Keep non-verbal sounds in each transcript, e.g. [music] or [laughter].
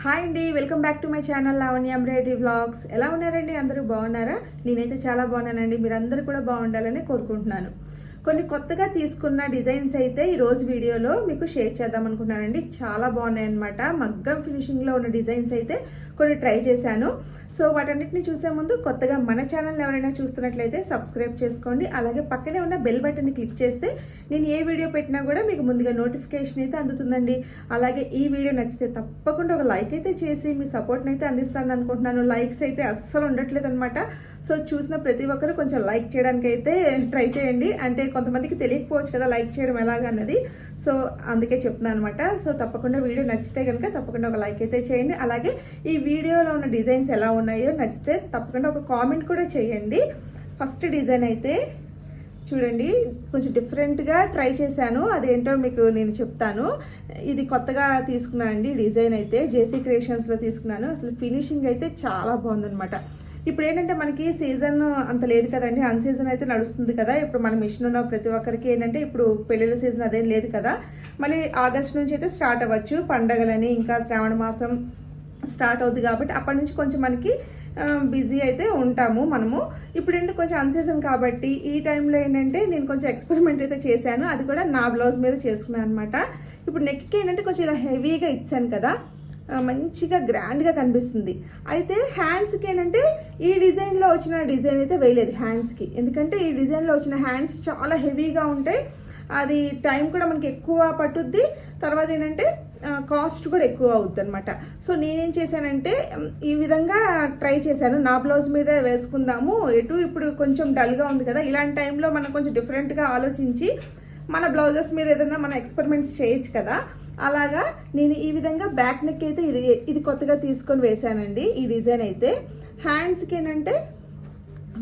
Hi అండి welcome back to my channel Lavanya embroidery vlogs. ఎలా ఉన్నారండి? అందరూ బాగున్నారా? నేనైతే చాలా బాగున్నానండి. మీరందరూ కూడా బాగుండాలని కోరుకుంటున్నాను. కొన్ని కొత్తగా తీసుకున్న డిజైన్స్ అయితే ఈరోజు వీడియోలో మీకు షేర్ చేద్దాం అనుకున్నానండి చాలా బాగున్నాయి అనమాట మగ్గం ఫినిషింగ్లో ఉన్న డిజైన్స్ అయితే కొన్ని ట్రై చేశాను. సో వాటన్నిటిని చూసే ముందు కొత్తగా మన ఛానల్ ఎవరైనా చూస్తున్నట్లయితే సబ్స్క్రైబ్ చేసుకోండి. అలాగే పక్కనే ఉన్న బెల్ బటన్ని క్లిక్ చేస్తే నేను ఏ వీడియో పెట్టినా కూడా మీకు ముందుగా నోటిఫికేషన్ అయితే అందుతుందండి. అలాగే ఈ వీడియో నచ్చితే తప్పకుండా ఒక లైక్ అయితే చేసి మీ సపోర్ట్ని అయితే అందిస్తాను అనుకుంటున్నాను. లైక్స్ అయితే అస్సలు ఉండట్లేదు అనమాట సో చూసిన ప్రతి ఒక్కరు కొంచెం లైక్ చేయడానికి అయితే ట్రై చేయండి. అంటే కొంతమందికి తెలియకపోవచ్చు కదా లైక్ చేయడం ఎలాగన్నది సో అందుకే చెప్తున్నాను అనమాట సో తప్పకుండా వీడియో నచ్చితే కనుక తప్పకుండా ఒక లైక్ అయితే చేయండి. అలాగే ఈ వీడియోలో ఉన్న డిజైన్స్ ఎలా ఉన్నాయో నచ్చితే తప్పకుండా ఒక కామెంట్ కూడా చేయండి. ఫస్ట్ డిజైన్ అయితే చూడండి కొంచెం డిఫరెంట్గా ట్రై చేశాను. అదేంటో మీకు నేను చెప్తాను. ఇది కొత్తగా తీసుకున్నాను అండి డిజైన్ అయితే జేసీ క్రియేషన్స్లో తీసుకున్నాను. అసలు ఫినిషింగ్ అయితే చాలా బాగుందనమాట ఇప్పుడు ఏంటంటే మనకి సీజన్ అంత లేదు కదండి. అన్ సీజన్ అయితే నడుస్తుంది కదా. ఇప్పుడు మన మిషన్ ఉన్న ప్రతి ఒక్కరికి ఏంటంటే ఇప్పుడు పెళ్ళిళ్ళ సీజన్ అదేం లేదు కదా. మళ్ళీ ఆగస్ట్ నుంచి అయితే స్టార్ట్ అవ్వచ్చు. పండగలని ఇంకా శ్రావణ మాసం స్టార్ట్ అవుద్ది కాబట్టి అప్పటి నుంచి కొంచెం మనకి బిజీ అయితే ఉంటాము మనము. ఇప్పుడు ఏంటంటే కొంచెం అన్సీజన్ కాబట్టి ఈ టైంలో ఏంటంటే నేను కొంచెం ఎక్స్పెరిమెంట్ అయితే చేశాను. అది కూడా నా బ్లౌజ్ మీద చేసుకున్నాను అనమాట ఇప్పుడు నెక్కి ఏంటంటే కొంచెం ఇలా హెవీగా ఇచ్చాను కదా మంచిగా గ్రాండ్గా కనిపిస్తుంది. అయితే హ్యాండ్స్కి ఏంటంటే ఈ డిజైన్లో వచ్చిన డిజైన్ అయితే వేయలేదు హ్యాండ్స్కి ఎందుకంటే ఈ డిజైన్లో వచ్చిన హ్యాండ్స్ చాలా హెవీగా ఉంటాయి. అది టైం కూడా మనకి ఎక్కువ పట్టుద్ది. తర్వాత ఏంటంటే కాస్ట్ కూడా ఎక్కువ అవుతుంది అనమాట సో నేనేం చేశానంటే ఈ విధంగా ట్రై చేశాను. నా బ్లౌజ్ మీద వేసుకుందాము ఎటు ఇప్పుడు కొంచెం డల్గా ఉంది కదా ఇలాంటి టైంలో మనం కొంచెం డిఫరెంట్గా ఆలోచించి మన బ్లౌజెస్ మీద ఏదైనా మనం ఎక్స్పెరిమెంట్స్ చేయొచ్చు కదా. అలాగా నేను ఈ విధంగా బ్యాక్ నెక్ అయితే ఇది ఇది కొత్తగా తీసుకొని వేశానండి ఈ డిజైన్ అయితే. హ్యాండ్స్కి ఏంటంటే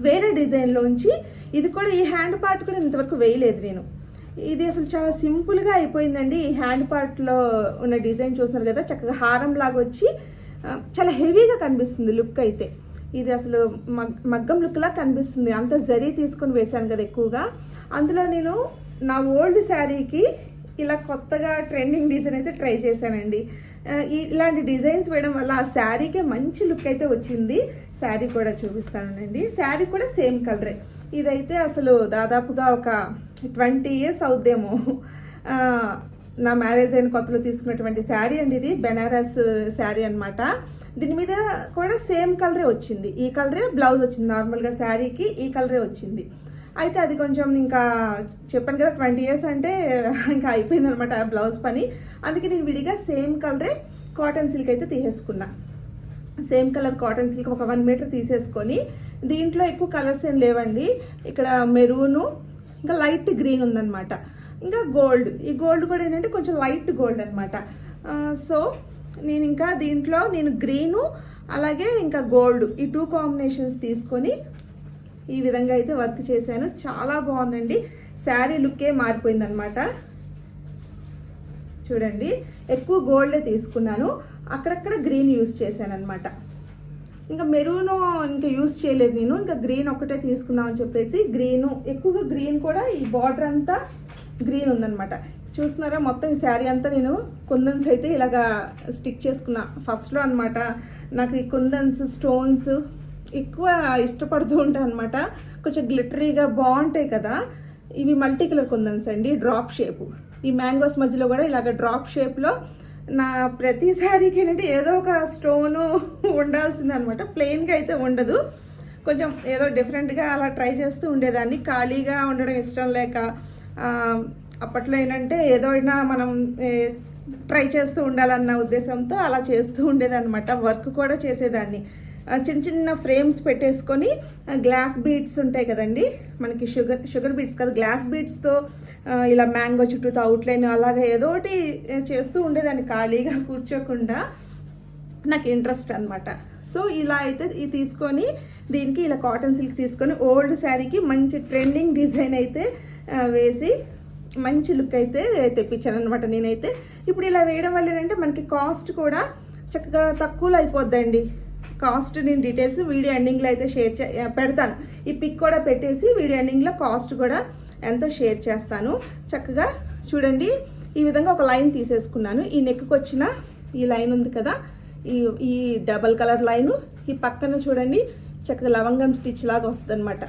వేరే డిజైన్లోంచి ఇది కూడా ఈ హ్యాండ్ పార్ట్ కూడా ఇంతవరకు వేయలేదు నేను. ఇది అసలు చాలా సింపుల్గా అయిపోయిందండి. ఈ హ్యాండ్ పార్ట్లో ఉన్న డిజైన్ చూస్తున్నారు కదా చక్కగా హారం లాగా వచ్చి చాలా హెవీగా కనిపిస్తుంది లుక్ అయితే. ఇది అసలు మగ్ మగ్గం లుక్లా కనిపిస్తుంది. అంత జరీ తీసుకొని వేశాను కదా ఎక్కువగా. అందులో నేను నా ఓల్డ్ శారీకి ఇలా కొత్తగా ట్రెండింగ్ డిజైన్ అయితే ట్రై చేశానండి. ఇలాంటి డిజైన్స్ వేయడం వల్ల ఆ శారీకే మంచి లుక్ అయితే వచ్చింది. శారీ కూడా చూపిస్తానండి. శారీ కూడా సేమ్ కలరే. ఇదైతే అసలు దాదాపుగా ఒక ట్వంటీ ఇయర్స్ అవుద్దేమో. నా మ్యారేజ్ అయిన కొత్తలో తీసుకున్నటువంటి శారీ అండి ఇది బెనారస్ శారీ అన్నమాట. దీని మీద కూడా సేమ్ కలరే వచ్చింది. ఈ కలరే బ్లౌజ్ వచ్చింది. నార్మల్గా శారీకి ఈ కలరే వచ్చింది. అయితే అది కొంచెం ఇంకా చెప్పాను కదా ట్వంటీ ఇయర్స్ అంటే ఇంకా అయిపోయింది అనమాట ఆ బ్లౌజ్ పని. అందుకే నేను విడిగా సేమ్ కలరే కాటన్ సిల్క్ అయితే తీసేసుకున్నా. సేమ్ కలర్ కాటన్ సిల్క్ ఒక వన్ మీటర్ తీసేసుకొని దీంట్లో ఎక్కువ కలర్స్ ఏం లేవండి. ఇక్కడ మెరూను ఇంకా లైట్ గ్రీన్ ఉందన్నమాట. ఇంకా గోల్డ్. ఈ గోల్డ్ కూడా ఏంటంటే కొంచెం లైట్ గోల్డ్ అనమాట సో నేను ఇంకా దీంట్లో నేను గ్రీను అలాగే ఇంకా గోల్డ్ ఈ టూ కాంబినేషన్స్ తీసుకొని ఈ విధంగా అయితే వర్క్ చేశాను. చాలా బాగుందండి. శారీ లుక్కే మారిపోయిందనమాట చూడండి. ఎక్కువ గోల్డే తీసుకున్నాను. అక్కడక్కడ గ్రీన్ యూస్ చేశాను అనమాట ఇంకా మెరూన్ ఇంకా యూస్ చేయలేదు నేను. ఇంకా గ్రీన్ ఒకటే తీసుకుందాం అని చెప్పేసి గ్రీను ఎక్కువగా గ్రీన్ కూడా ఈ బార్డర్ అంతా గ్రీన్ ఉందనమాట చూస్తున్నారా మొత్తం ఈ శారీ అంతా నేను కుందన్స్ అయితే ఇలాగా స్టిక్ చేసుకున్నా. ఫస్ట్లో అనమాట నాకు ఈ కుందన్స్ స్టోన్స్ ఎక్కువ ఇష్టపడుతూ ఉంటాను అనమాట కొంచెం గ్లిటరీగా బాగుంటాయి కదా. ఇవి మల్టీ కలర్ కుందన్స్ అండి డ్రాప్ షేపు. ఈ మ్యాంగోస్ మధ్యలో కూడా ఇలాగ డ్రాప్ షేప్లో నా ప్రతి శారీకి ఏంటంటే ఏదో ఒక స్టోను ఉండాల్సింది అనమాట ప్లెయిన్గా అయితే ఉండదు. కొంచెం ఏదో డిఫరెంట్గా అలా ట్రై చేస్తూ ఉండేదాన్ని. ఖాళీగా ఉండడం ఇష్టం లేక అప్పట్లో ఏంటంటే ఏదైనా మనం ట్రై చేస్తూ ఉండాలన్న ఉద్దేశంతో అలా చేస్తూ ఉండేదన్నమాట. వర్క్ కూడా చేసేదాన్ని. చిన్న చిన్న ఫ్రేమ్స్ పెట్టేసుకొని గ్లాస్ బీడ్స్ ఉంటాయి కదండి? మనకి షుగర్ షుగర్ బీడ్స్ కదా గ్లాస్ బీడ్స్తో ఇలా మ్యాంగో చుట్టూతో అవుట్లైన్ అలాగే ఏదో ఒకటి చేస్తూ ఉండేదాన్ని ఖాళీగా [laughs] కూర్చోకుండా. నాకు ఇంట్రెస్ట్ అనమాట సో ఇలా అయితే ఇది తీసుకొని దీనికి ఇలా కాటన్ సిల్క్ తీసుకొని ఓల్డ్ శారీకి మంచి ట్రెండింగ్ డిజైన్ అయితే వేసి మంచి లుక్ అయితే తెప్పించాను అనమాట నేనైతే. ఇప్పుడు ఇలా వేయడం వల్ల ఏంటంటే మనకి కాస్ట్ కూడా చక్కగా తక్కువలో అయిపోద్దండి. కాస్ట్ నేను డీటెయిల్స్ వీడియో ఎండింగ్లో అయితే షేర్ చే పెడతాను. ఈ పిక్ కూడా పెట్టేసి వీడియో ఎండింగ్లో కాస్ట్ కూడా ఎంతో షేర్ చేస్తాను. చక్కగా చూడండి ఈ విధంగా ఒక లైన్ తీసేసుకున్నాను. ఈ నెక్కి వచ్చిన ఈ లైన్ ఉంది కదా ఈ ఈ డబల్ కలర్ లైను ఈ పక్కన చూడండి చక్కగా లవంగం స్టిచ్ లాగా వస్తుంది అనమాట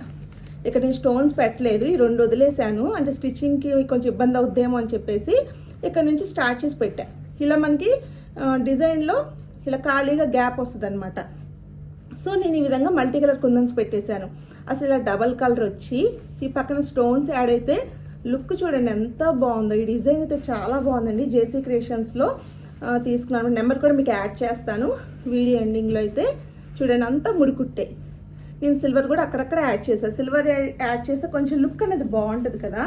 ఇక్కడ నేను స్టోన్స్ పెట్టలేదు ఈ రెండు వదిలేసాను అంటే స్టిచ్చింగ్కి కొంచెం ఇబ్బంది అవుద్దేమో అని చెప్పేసి ఇక్కడ నుంచి స్టార్ట్ చేసి పెట్టా. ఇలా మనకి డిజైన్లో ఇలా ఖాళీగా గ్యాప్ వస్తుంది అనమాట సో నేను ఈ విధంగా మల్టీ కలర్ కుందన్స్ పెట్టేశాను. అసలు ఇలా డబల్ కలర్ వచ్చి ఈ పక్కన స్టోన్స్ యాడ్ అయితే లుక్ చూడండి ఎంత బాగుందో. ఈ డిజైన్ అయితే చాలా బాగుందండి. జేసీ క్రియేషన్స్లో తీసుకున్నాను. నెంబర్ కూడా మీకు యాడ్ చేస్తాను. వీడియో ఎండింగ్లో అయితే చూడండి అంతా ముడికుట్టే. నేను సిల్వర్ కూడా అక్కడక్కడ యాడ్ చేశాను సిల్వర్ యాడ్ చేస్తే కొంచెం లుక్ అనేది బాగుంటుంది కదా.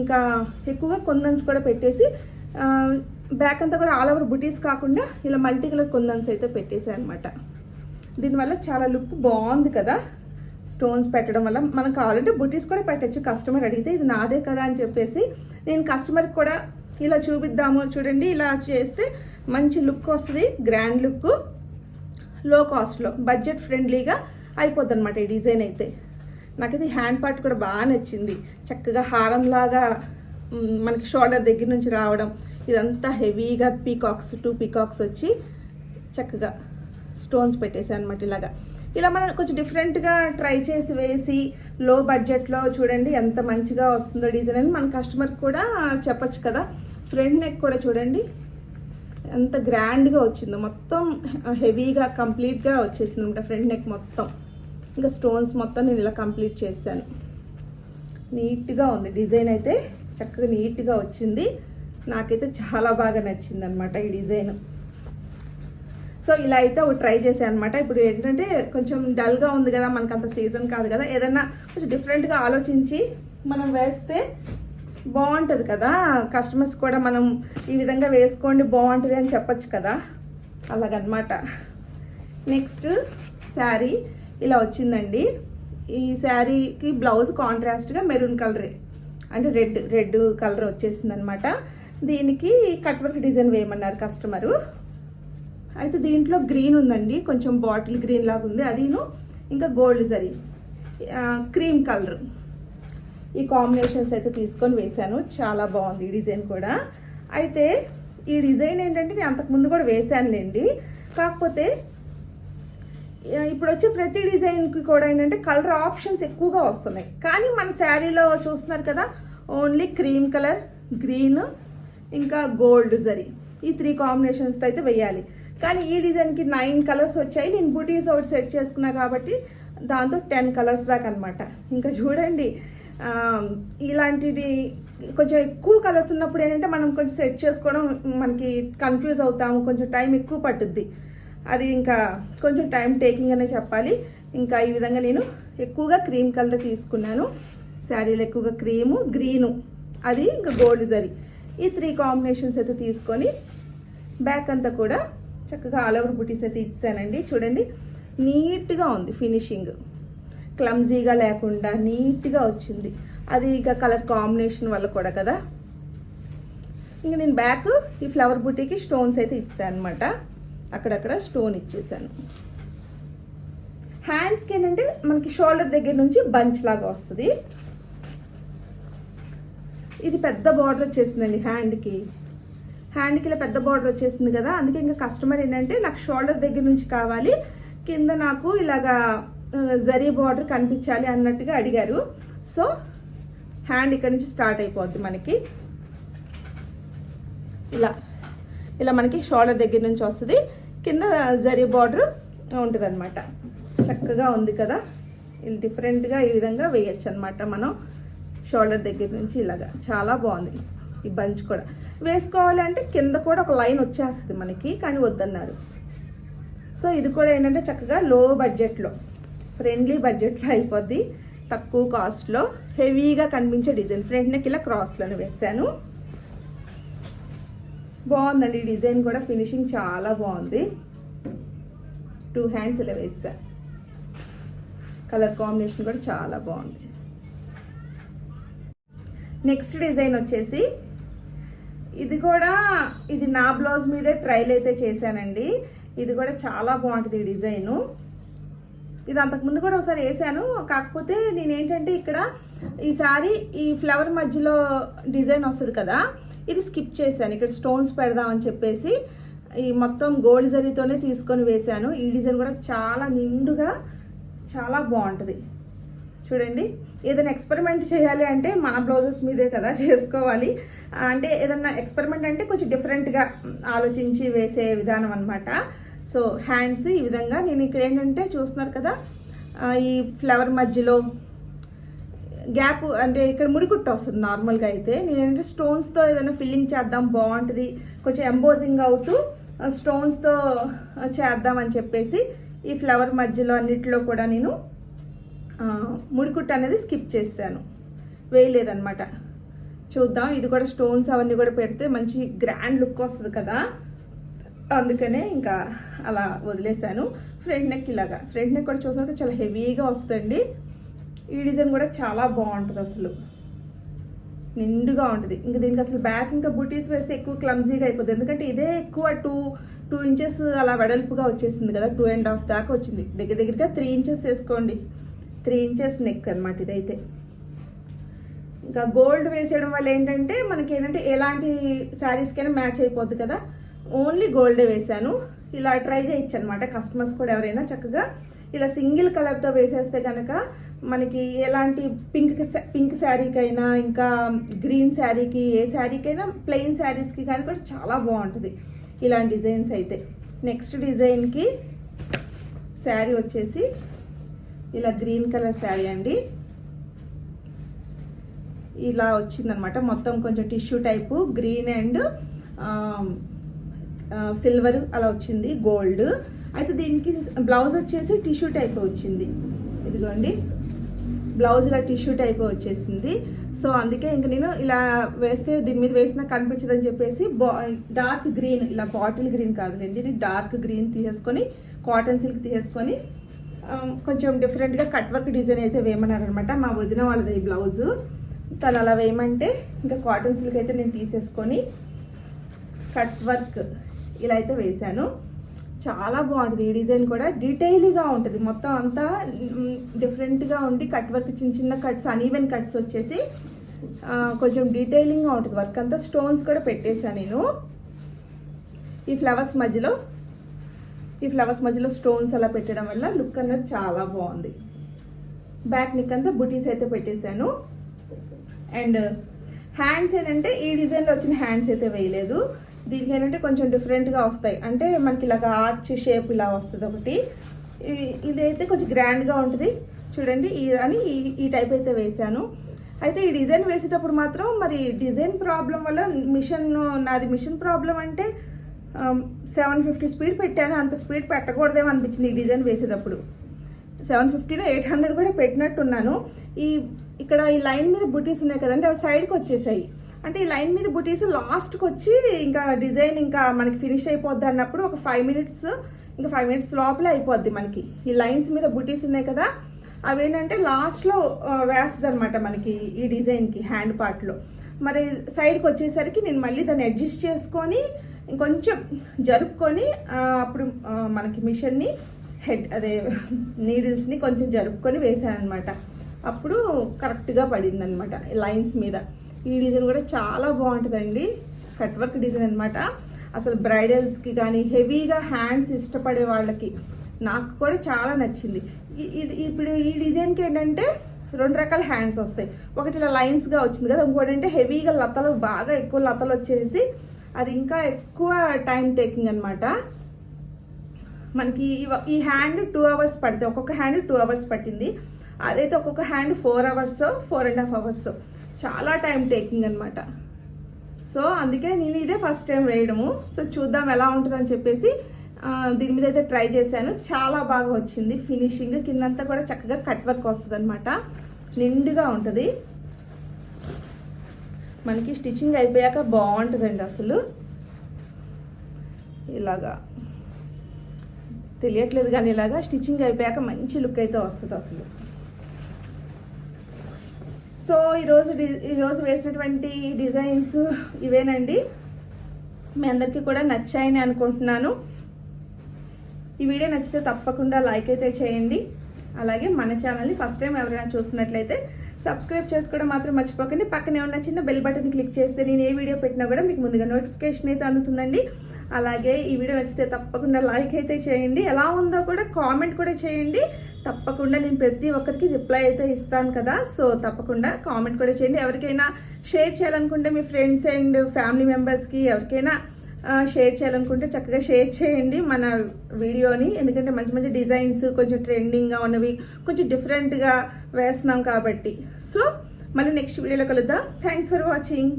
ఇంకా ఎక్కువగా కుందన్స్ కూడా పెట్టేసి బ్యాక్ అంతా కూడా ఆల్ ఓవర్ బుటీస్ కాకుండా ఇలా మల్టీ కలర్ కుందన్స్ అయితే పెట్టేసాయి అనమాట దీనివల్ల చాలా లుక్ బాగుంది కదా. స్టోన్స్ పెట్టడం వల్ల మనం కావాలంటే బుటీస్ కూడా పెట్టచ్చు. కస్టమర్ అడిగితే ఇది నాదే కదా అని చెప్పేసి నేను కస్టమర్కి కూడా ఇలా చూపిద్దాము చూడండి. ఇలా చేస్తే మంచి లుక్ వస్తుంది. Grand look. లో కాస్ట్లో బడ్జెట్ ఫ్రెండ్లీగా అయిపోద్ది అనమాట ఈ డిజైన్ అయితే. నాకు ఇది హ్యాండ్ పార్ట్ కూడా బాగా నచ్చింది. చక్కగా హారంలాగా మనకి షోల్డర్ దగ్గర నుంచి రావడం ఇదంతా హెవీగా పీకాక్స్ టూ పీకాక్స్ వచ్చి చక్కగా స్టోన్స్ పెట్టేసాను అనమాట ఇలాగా. ఇలా మనం కొంచెం డిఫరెంట్గా ట్రై చేసి వేసి లో బడ్జెట్లో చూడండి ఎంత మంచిగా వస్తుందో డిజైన్ అని మన కస్టమర్కి కూడా చెప్పొచ్చు కదా. ఫ్రంట్ నెక్ కూడా చూడండి. ఎంత గ్రాండ్గా వచ్చిందో. మొత్తం హెవీగా కంప్లీట్గా వచ్చేసింది అనమాట ఫ్రంట్ నెక్ మొత్తం. ఇంకా స్టోన్స్ మొత్తం నేను ఇలా కంప్లీట్ చేశాను. నీట్గా ఉంది. డిజైన్ అయితే చక్కగా నీట్గా వచ్చింది. నాకైతే చాలా బాగా నచ్చింది అనమాట ఈ డిజైన్. సో ఇలా అయితే ఒకటి ట్రై చేశాను అనమాట ఇప్పుడు ఏంటంటే కొంచెం డల్గా ఉంది కదా మనకు అంత సీజన్ కాదు కదా ఏదన్నా కొంచెం డిఫరెంట్గా ఆలోచించి మనం వేస్తే బాగుంటుంది కదా. కస్టమర్స్ కూడా మనం ఈ విధంగా వేసుకోండి బాగుంటుంది అని చెప్పొచ్చు కదా. అలాగనమాట. నెక్స్ట్ శారీ ఇలా వచ్చిందండి. ఈ శారీకి బ్లౌజ్ కాంట్రాస్ట్గా మెరూన్ కలరే అంటే రెడ్ రెడ్ కలర్ వచ్చేసింది అనమాట దీనికి కట్ వర్క్ డిజైన్ వేయమన్నారు కస్టమరు అయితే దీంట్లో గ్రీన్ ఉందండి. కొంచెం బాటిల్ గ్రీన్ లాగా ఉంది. అదిను ఇంకా గోల్డ్ జరీ. Cream colour. ఈ కాంబినేషన్స్ అయితే తీసుకొని వేశాను. చాలా బాగుంది ఈ డిజైన్ కూడా. అయితే ఈ డిజైన్ ఏంటంటే నేను అంతకుముందు కూడా వేశానులేండి. కాకపోతే ఇప్పుడు వచ్చే ప్రతి డిజైన్కి కూడా ఏంటంటే కలర్ ఆప్షన్స్ ఎక్కువగా వస్తున్నాయి. కానీ మన శారీలో చూస్తున్నారు కదా ఓన్లీ క్రీమ్ కలర్ గ్రీన్ ఇంకా గోల్డ్ జరీ. ఈ త్రీ కాంబినేషన్స్తో అయితే వేయాలి. కానీ ఈ డిజైన్కి నైన్ కలర్స్ వచ్చాయి. నేను బుటీస్ ఒకటి సెట్ చేసుకున్నా కాబట్టి దాంతో టెన్ కలర్స్ దాకా అనమాట ఇంకా చూడండి ఇలాంటిది కొంచెం ఎక్కువ కలర్స్ ఉన్నప్పుడు ఏంటంటే మనం కొంచెం సెట్ చేసుకోవడం మనకి కన్ఫ్యూజ్ అవుతాము. కొంచెం టైం ఎక్కువ పట్టుద్ది. అది ఇంకా కొంచెం టైం టేకింగ్ అనే చెప్పాలి. ఇంకా ఈ విధంగా నేను ఎక్కువగా క్రీమ్ కలర్ తీసుకున్నాను. శారీలో ఎక్కువగా క్రీము గ్రీను అది ఇంకా గోల్డ్ జరీ. ఈ త్రీ కాంబినేషన్స్ అయితే తీసుకొని బ్యాక్ అంతా కూడా చక్కగా ఆల్ ఓవర్ బుటీస్ అయితే ఇచ్చానండి. చూడండి నీట్గా ఉంది ఫినిషింగ్. క్లమ్జీగా లేకుండా నీట్గా వచ్చింది. అది ఇక కలర్ కాంబినేషన్ వల్ల కూడా కదా. ఇంకా నేను బ్యాక్ ఈ ఫ్లవర్ బుటీకి స్టోన్స్ అయితే ఇచ్చాను అనమాట అక్కడక్కడ స్టోన్ ఇచ్చేసాను. హ్యాండ్స్కి ఏంటంటే మనకి షోల్డర్ దగ్గర నుంచి బంచ్ లాగా వస్తుంది. ఇది పెద్ద బార్డర్ వచ్చేసిందండి హ్యాండ్కి. హ్యాండ్కి ఇలా పెద్ద బార్డర్ వచ్చేసింది కదా అందుకే ఇంకా కస్టమర్ ఏంటంటే నాకు షోల్డర్ దగ్గర నుంచి కావాలి కింద నాకు ఇలాగా జరీ బార్డర్ కనిపించాలి అన్నట్టుగా అడిగారు. సో హ్యాండ్ ఇక్కడ నుంచి స్టార్ట్ అయిపోద్ది మనకి. ఇలా ఇలా మనకి షోల్డర్ దగ్గర నుంచి వస్తుంది. కింద జరీ బార్డర్ ఉంటుంది అనమాట చక్కగా ఉంది కదా. ఇలా డిఫరెంట్గా ఈ విధంగా వేయచ్చు అనమాట మనం షోల్డర్ దగ్గర నుంచి ఇలాగా. చాలా బాగుంది ఈ బంచ్ కూడా. వేసుకోవాలంటే కింద కూడా ఒక లైన్ వచ్చేస్తుంది మనకి కానీ వద్దన్నారు. సో ఇది కూడా ఏంటంటే చక్కగా లో బడ్జెట్లో ఫ్రెండ్లీ బడ్జెట్లో అయిపోద్ది తక్కువ కాస్ట్లో హెవీగా కనిపించే డిజైన్. ఫ్రంట్ నెక్ ఇలా క్రాస్లను వేసాను బాగుందండి ఈ డిజైన్ కూడా ఫినిషింగ్ చాలా బాగుంది. టూ హ్యాండ్స్ ఇలా వేసా. కలర్ కాంబినేషన్ కూడా చాలా బాగుంది. నెక్స్ట్ డిజైన్ వచ్చేసి ఇది కూడా ఇది నా బ్లౌజ్ మీదే ట్రైల్ అయితే చేశానండి. ఇది కూడా చాలా బాగుంటుంది ఈ డిజైను. ఇది అంతకుముందు కూడా ఒకసారి వేసాను కాకపోతే నేను ఏంటంటే ఇక్కడ ఈసారి ఈ ఫ్లవర్ మధ్యలో డిజైన్ వస్తుంది కదా ఇది స్కిప్ చేశాను. ఇక్కడ స్టోన్స్ పెడదామని చెప్పేసి ఈ మొత్తం గోల్డ్ జరీతోనే తీసుకొని వేశాను. ఈ డిజైన్ కూడా చాలా నిండుగా చాలా బాగుంటుంది. చూడండి. ఏదైనా ఎక్స్పెరిమెంట్ చేయాలి అంటే మన బ్లౌజెస్ మీదే కదా చేసుకోవాలి. అంటే ఏదైనా ఎక్స్పెరిమెంట్ అంటే కొంచెం డిఫరెంట్గా ఆలోచించి వేసే విధానం అనమాట సో హ్యాండ్స్ ఈ విధంగా నేను ఇక్కడ ఏంటంటే చూస్తున్నారు కదా ఈ ఫ్లవర్ మధ్యలో గ్యాప్ అంటే ఇక్కడ ముడికుట్ట వస్తుంది నార్మల్గా అయితే. నేనేంటంటే స్టోన్స్తో ఏదైనా ఫిల్లింగ్ చేద్దాం బాగుంటుంది కొంచెం ఎంబోజింగ్ అవుతూ స్టోన్స్తో చేద్దామని చెప్పేసి ఈ ఫ్లవర్ మధ్యలో అన్నిటిలో కూడా నేను ముడికుట్టు అనేది స్కిప్ చేశాను. వేయలేదన్నమాట. చూద్దాం ఇది కూడా స్టోన్స్ అవన్నీ కూడా పెడితే మంచి గ్రాండ్ లుక్ వస్తుంది కదా. అందుకనే ఇంకా అలా వదిలేశాను. ఫ్రంట్ నెక్ ఇలాగా. ఫ్రంట్ నెక్ కూడా చూసినాక చాలా హెవీగా వస్తుందండి. ఈ డిజైన్ కూడా చాలా బాగుంటుంది అసలు. నిండుగా ఉంటుంది. ఇంకా దీనికి అసలు బ్యాక్ ఇంకా బుటీస్ వేస్తే ఎక్కువ క్లమ్జీగా అయిపోతుంది ఎందుకంటే ఇదే ఎక్కువ టూ టూ ఇంచెస్ అలా వెడల్పుగా వచ్చేసింది కదా టూ అండ్ హాఫ్ దాకా వచ్చింది. దగ్గర దగ్గరగా త్రీ ఇంచెస్ వేసుకోండి. త్రీ ఇంచెస్ నెక్ అనమాట ఇదైతే. ఇంకా గోల్డ్ వేసేయడం వల్ల ఏంటంటే మనకి ఏంటంటే ఎలాంటి శారీస్కైనా మ్యాచ్ అయిపోద్ది కదా. ఓన్లీ గోల్డే వేశాను. ఇలా ట్రై చేయొచ్చు అనమాట కస్టమర్స్ కూడా ఎవరైనా చక్కగా ఇలా సింగిల్ కలర్తో వేసేస్తే కనుక మనకి ఎలాంటి పింక్ పింక్ శారీకైనా ఇంకా గ్రీన్ శారీకి ఏ శారీకైనా ప్లెయిన్ శారీస్కి కానీ కూడా చాలా బాగుంటుంది. ఇలాంటి డిజైన్స్ అయితే. నెక్స్ట్ డిజైన్కి శారీ వచ్చేసి ఇలా గ్రీన్ కలర్ శారీ అండి. ఇలా వచ్చిందనమాట. మొత్తం కొంచెం tissue type green and silver అలా వచ్చింది గోల్డ్. అయితే దీనికి బ్లౌజ్ వచ్చేసి టిష్యూ టైప్ వచ్చింది. ఇదిగోండి. బ్లౌజ్ ఇలా టిష్యూ టైప్ వచ్చేసింది. సో అందుకే ఇంక నేను ఇలా వేస్తే దీని మీద వేసినా కనిపించదని చెప్పేసి డార్క్ గ్రీన్ ఇలా బాటిల్ గ్రీన్ కాదులేండి. ఇది డార్క్ గ్రీన్ తీసేసుకొని కాటన్ సిల్క్ తీసేసుకొని Um, కొంచెం డిఫరెంట్గా కట్ వర్క్ డిజైన్ అయితే వేయమన్నారనమాట మా వదిన వాళ్ళది ఈ బ్లౌజు తను అలా వేయమంటే ఇంకా కాటన్ సిల్క్ అయితే నేను తీసేసుకొని కట్ వర్క్ ఇలా అయితే వేశాను. చాలా బాగుంటుంది ఈ డిజైన్ కూడా. డీటెయిల్గా ఉంటుంది. మొత్తం అంతా డిఫరెంట్గా ఉండి కట్ వర్క్ చిన్న చిన్న కట్స్ అనీవెన్ కట్స్ వచ్చేసి కొంచెం డీటెయిలింగ్గా ఉంటుంది. వర్క్ అంతా స్టోన్స్ కూడా పెట్టేశాను నేను. ఈ ఫ్లవర్స్ మధ్యలో ఈ ఫ్లవర్స్ మధ్యలో స్టోన్స్ అలా పెట్టడం వల్ల లుక్ అన్నది చాలా బాగుంది. బ్యాక్ నిక్ అంతా బుటీస్ అయితే పెట్టేశాను. అండ్ హ్యాండ్స్ ఏంటంటే ఈ డిజైన్లో వచ్చిన హ్యాండ్స్ అయితే వేయలేదు. దీనికి ఏంటంటే కొంచెం డిఫరెంట్గా వస్తాయి. అంటే మనకి ఇలాగ ఆర్చ్ షేప్ ఇలా వస్తుంది ఒకటి. ఇదైతే కొంచెం గ్రాండ్గా ఉంటుంది. చూడండి ఈ అని ఈ- ఈ టైప్ అయితే వేశాను. అయితే ఈ డిజైన్ వేసేటప్పుడు మాత్రం మరి డిజైన్ ప్రాబ్లం వల్ల మిషన్ నాది మిషన్ ప్రాబ్లం అంటే సెవెన్ ఫిఫ్టీ స్పీడ్ పెట్టాను. అంత స్పీడ్ పెట్టకూడదేమో అనిపించింది ఈ డిజైన్ వేసేటప్పుడు. సెవెన్ ఫిఫ్టీలో ఎయిట్ హండ్రెడ్ కూడా పెట్టినట్టున్నాను. ఈ ఇక్కడ ఈ లైన్ మీద బుటీస్ ఉన్నాయి కదండి అవి సైడ్కి వచ్చేసాయి. అంటే ఈ లైన్ మీద బుటీస్ లాస్ట్కి వచ్చి ఇంకా డిజైన్ ఇంకా మనకి ఫినిష్ అయిపోద్ది అన్నప్పుడు ఒక ఫైవ్ మినిట్స్ ఇంకా ఫైవ్ మినిట్స్ లోపలే అయిపోద్ది మనకి. ఈ లైన్స్ మీద బుటీస్ ఉన్నాయి కదా అవి ఏంటంటే లాస్ట్లో వేస్తుంది అనమాట మనకి ఈ డిజైన్కి హ్యాండ్ పార్ట్లో మరి సైడ్కి వచ్చేసరికి నేను మళ్ళీ దాన్ని అడ్జస్ట్ చేసుకొని ఇంకొంచెం జరుపుకొని అప్పుడు మనకి మిషన్ని హెడ్ అదే నీడిల్స్ని కొంచెం జరుపుకొని వేసాను అనమాట అప్పుడు కరెక్ట్గా పడింది అనమాట లైన్స్ మీద. ఈ డిజైన్ కూడా చాలా బాగుంటుందండి. కట్ వర్క్ డిజైన్ అనమాట. అసలు బ్రైడల్స్కి కానీ హెవీగా హ్యాండ్స్ ఇష్టపడే వాళ్ళకి నాకు కూడా చాలా నచ్చింది. ఇది ఇప్పుడు ఈ డిజైన్కి ఏంటంటే రెండు రకాల హ్యాండ్స్ వస్తాయి. ఒకటి ఇలా లైన్స్గా వచ్చింది కదా ఇంకోటి అంటే హెవీగా లతలు బాగా ఎక్కువ లతలు వచ్చేసి అది ఇంకా ఎక్కువ టైం టేకింగ్ అనమాట మనకి ఈ హ్యాండ్ టూ అవర్స్ పడితే ఒక్కొక్క హ్యాండ్ టూ అవర్స్ పట్టింది. అదైతే ఒక్కొక్క hand four hours four and half hours చాలా టైం టేకింగ్ అనమాట సో అందుకే నేను ఇదే ఫస్ట్ టైం వేయడము. సో చూద్దాం ఎలా ఉంటుందని చెప్పేసి దీని మీద అయితే ట్రై చేశాను. చాలా బాగా వచ్చింది. ఫినిషింగ్ కిందంతా కూడా చక్కగా కట్ వర్క్ వస్తుంది అనమాట నిండుగా ఉంటుంది. మనకి స్టిచ్చింగ్ అయిపోయాక బాగుంటుందండి అసలు. ఇలాగా. తెలియట్లేదు కానీ ఇలాగా స్టిచ్చింగ్ అయిపోయాక మంచి లుక్ అయితే వస్తుంది అసలు. సో ఈరోజు డి- ఈరోజు వేసినటువంటి డిజైన్స్ ఇవేనండి. మీ అందరికీ కూడా నచ్చాయని అనుకుంటున్నాను. ఈ వీడియో నచ్చితే తప్పకుండా లైక్ అయితే చేయండి. అలాగే మన ఛానల్ని ఫస్ట్ టైం ఎవరైనా చూస్తున్నట్లయితే సబ్స్క్రైబ్ చేసుకోవడం మాత్రం మర్చిపోకండి. పక్కనే ఉన్న చిన్న బెల్ బటన్ క్లిక్ చేస్తే నేను ఏ వీడియో పెట్టినా కూడా మీకు ముందుగా నోటిఫికేషన్ అయితే అందుతుందండి. అలాగే ఈ వీడియో నచ్చితే తప్పకుండా లైక్ అయితే చేయండి. ఎలా ఉందో కూడా కామెంట్ కూడా చేయండి. తప్పకుండా నేను ప్రతి ఒక్కరికి రిప్లై అయితే ఇస్తాను కదా. సో తప్పకుండా కామెంట్ కూడా చేయండి. ఎవరికైనా షేర్ చేయాలనుకుంటే మీ ఫ్రెండ్స్ అండ్ ఫ్యామిలీ మెంబర్స్కి ఎవరికైనా షేర్ చేయాలనుకుంటే చక్కగా షేర్ చేయండి మన వీడియోని. ఎందుకంటే మంచి మంచి డిజైన్స్ కొంచెం ట్రెండింగ్గా ఉన్నవి కొంచెం డిఫరెంట్గా వేస్తున్నాం కాబట్టి. సో మళ్ళీ నెక్స్ట్ వీడియోలో కలుద్దాం. Thanks for watching